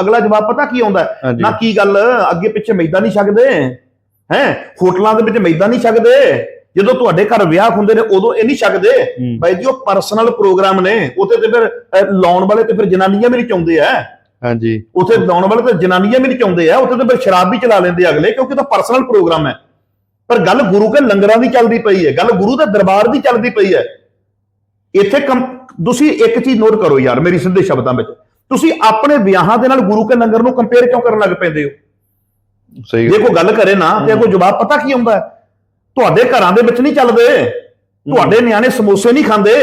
ਅਗਲਾ ਜਵਾਬ ਪਤਾ ਕੀ ਆਉਂਦਾ ਹੈ? ਹਾਂਜੀ। ਨਾ ਕੀ ਗੱਲ? ਅੱਗੇ ਪਿੱਛੇ ਮੈਦਾ ਨਹੀਂ ਛਕਦੇ? ਹੈ? ਹੋਟਲਾਂ ਦੇ ਵਿੱਚ ਮੈਦਾ ਨਹੀਂ ਛਕਦੇ? ਜਦੋਂ ਤੁਹਾਡੇ ਘਰ ਵਿਆਹ ਹੁੰਦੇ ਨੇ ਉਦੋਂ ਇਹ ਨਹੀਂ ਛਕਦੇ? ਹੂੰ, ਬਾਈ ਜੀ ਉਹ ਪਰਸਨਲ ਪ੍ਰੋਗਰਾਮ ਨੇ। ਉੱਥੇ ਤੇ ਫਿਰ ਅਹ, ਲਾਉਣ ਵਾਲੇ ਤੇ ਫਿਰ ਜਨਾਨੀਆਂ ਵੀ ਨਹੀਂ ਚਾਹੁੰਦੇ ਆ ਹਾਂਜੀ। ਉੱਥੇ ਲਾਉਣ ਵਾਲੇ ਤੇ ਜਨਾਨੀਆਂ ਵੀ ਨਹੀਂ ਚਾਹੁੰਦੇ ਆ ਉੱਥੇ ਤੇ ਫਿਰ ਸ਼ਰਾਬ ਵੀ ਚਲਾ ਲੈਂਦੇ ਆ ਅਗਲੇ ਕਿਉਂਕਿ ਤਾਂ ਪਰਸਨਲ ਪ੍ਰੋਗਰਾਮ ਹੈ ਪਰ ਗੱਲ ਗੁਰੂ ਕੇ ਲੰਗਰਾਂ ਦੀ ਚੱਲਦੀ ਪਈ ਹੈ ਗੱਲ ਗੁਰੂ ਦੇ ਦਰਬਾਰ ਦੀ ਚੱਲਦੀ ਪਈ ਹੈ ਇੱਥੇ ਕੰ- ਤੁਸੀਂ ਇੱਕ ਚੀਜ਼ ਨੋਟ ਕਰੋ ਯਾਰ ਮੇਰੀ ਸਿੱਧੇ ਸ਼ਬਦਾਂ ਵਿੱਚ। ਤੁਸੀਂ ਆਪਣੇ ਵਿਆਹਾਂ ਦੇ ਨਾਲ ਗੁਰੂ ਕੇ ਲੰਗਰ ਨੂੰ ਕੰਪੇਅਰ ਕਿਉਂ ਕਰਨ ਲੱਗ ਪੈਂਦੇ ਹੋ? ਸਹੀ ਜੇ ਕੋਈ ਗੱਲ ਕਰੇ ਨਾ ਤੇ ਕੋਈ ਜਵਾਬ ਪਤਾ ਕੀ ਹੁੰਦਾ? ਤੁਹਾਡੇ ਘਰਾਂ ਦੇ ਵਿੱਚ ਨਹੀਂ ਚੱਲਦੇ। ਤੁਹਾਡੇ ਨਿਆਣੇ ਸਮੋਸੇ ਨਹੀਂ ਖਾਂਦੇ।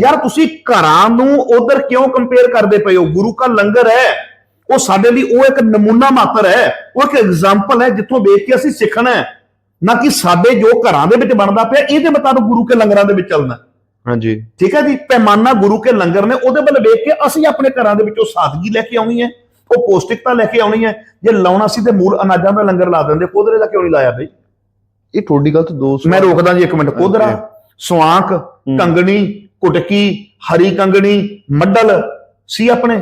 ਯਾਰ ਤੁਸੀਂ ਘਰਾਂ ਨੂੰ ਉਧਰ ਕਿਉਂ ਕੰਪੇਅਰ ਕਰਦੇ ਪਏ ਹੋ? ਗੁਰੂ ਕਾ ਲੰਗਰ ਹੈ। ਉਹ ਸਾਡੇ ਲਈ ਉਹ ਇੱਕ ਨਮੂਨਾ ਮਾਤਰ ਹੈ। ਉਹ ਇੱਕ ਐਗਜ਼ਾਮਪਲ ਹੈ ਜਿੱਥੋਂ ਵੇਖ ਕੇ ਅਸੀਂ ਸਿੱਖਣਾ ਹੈ। ਨਾ ਕਿ ਸਾਡੇ ਜੋ ਘਰਾਂ ਦੇ ਵਿੱਚ ਬਣਦਾ ਪਿਆ ਇਹਦੇ ਮੁਤਾਬਕ ਗੁਰੂ ਕੇ ਲੰਗਰਾਂ ਦੇ ਵਿੱਚ ਚੱਲਣਾ ਹਾਂਜੀ। ਠੀਕ ਹੈ ਜੀ ਪੈਮਾਨਾ ਗੁਰੂ ਕੇ ਲੰਗਰ ਨੇ ਉਹਦੇ ਵੱਲ ਵੇਖ ਕੇ ਅਸੀਂ ਆਪਣੇ ਘਰਾਂ ਦੇ ਵਿੱਚੋਂ ਸਾਦਗੀ ਲੈ ਕੇ ਆਉਣੀ ਹੈ ਉਹ ਪੌਸ਼ਟਿਕਤਾ ਲੈ ਕੇ ਆਉਣੀ ਹੈ ਜੇ ਲਾਉਣਾ ਸੀ ਤੇ ਮੂਲ ਅਨਾਜਾਂ ਦਾ ਲੰਗਰ ਲਾ ਦਿੰਦੇ ਕੋਧਰੇ ਦਾ ਕਿਉਂ ਨਹੀਂ ਲਾਇਆ ਬਈ? ਇਹ ਤੁਹਾਡੀ ਗੱਲ ਤੋਂ ਦੋ ਮੈਂ ਰੋਕਦਾ ਜੀ ਇੱਕ ਮਿੰਟ ਕੋਧਰਾ ਸਵਾਂਕ ਹੂੰ, ਕੰਗਣੀ ਕੁਟਕੀ ਹਰੀ ਕੰਗਣੀ ਮੱਡਲ ਸੀ ਆਪਣੇ?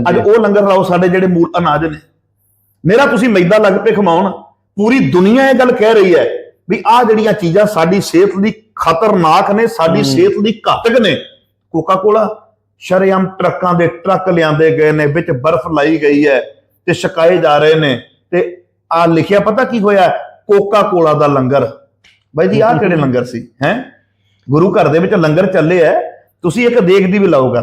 ਅੱਜ ਉਹ ਲੰਗਰ ਲਾਓ ਸਾਡੇ ਜਿਹੜੇ ਮੂਲ ਅਨਾਜ ਨੇ। ਮੇਰਾ ਤੁਸੀਂ ਮੈਦਾ ਲੱਗ ਪਏ ਖਮਾਉਣ ਪੂਰੀ ਦੁਨੀਆ ਇਹ ਗੱਲ ਕਹਿ ਰਹੀ ਹੈ ਵੀ ਆਹ ਜਿਹੜੀਆਂ ਚੀਜ਼ਾਂ ਸਾਡੀ ਸਿਹਤ ਲਈ ਖਤਰਨਾਕ ਨੇ ਸਾਡੀ। ਸਿਹਤ ਲਈ ਘਾਤਕ ਨੇ। ਕੋਕਾ ਕੋਲਾ ਸ਼ਰੇਆਮ ਟਰੱਕਾਂ ਦੇ ਟਰੱਕ ਲਿਆਂਦੇ ਗਏ ਨੇ ਵਿੱਚ ਬਰਫ਼ ਲਾਈ ਗਈ ਹੈ ਤੇ ਛਕਾਏ ਜਾ ਰਹੇ ਨੇ। ਤੇ ਆ ਲਿਖਿਆ ਪਤਾ ਕੀ ਹੋਇਆ ਕੋਕਾ ਕੋਲਾ ਦਾ ਲੰਗਰ। ਬਾਈ ਜੀ ਆਹ ਕਿਹੜੇ ਲੰਗਰ ਸੀ? ਹੈ? ਗੁਰੂ ਘਰ ਦੇ ਵਿੱਚ ਲੰਗਰ ਚੱਲੇ ਐ ਤੁਸੀਂ ਇੱਕ ਦੇਖਦੀ ਵੀ ਲਾਓਗਾ।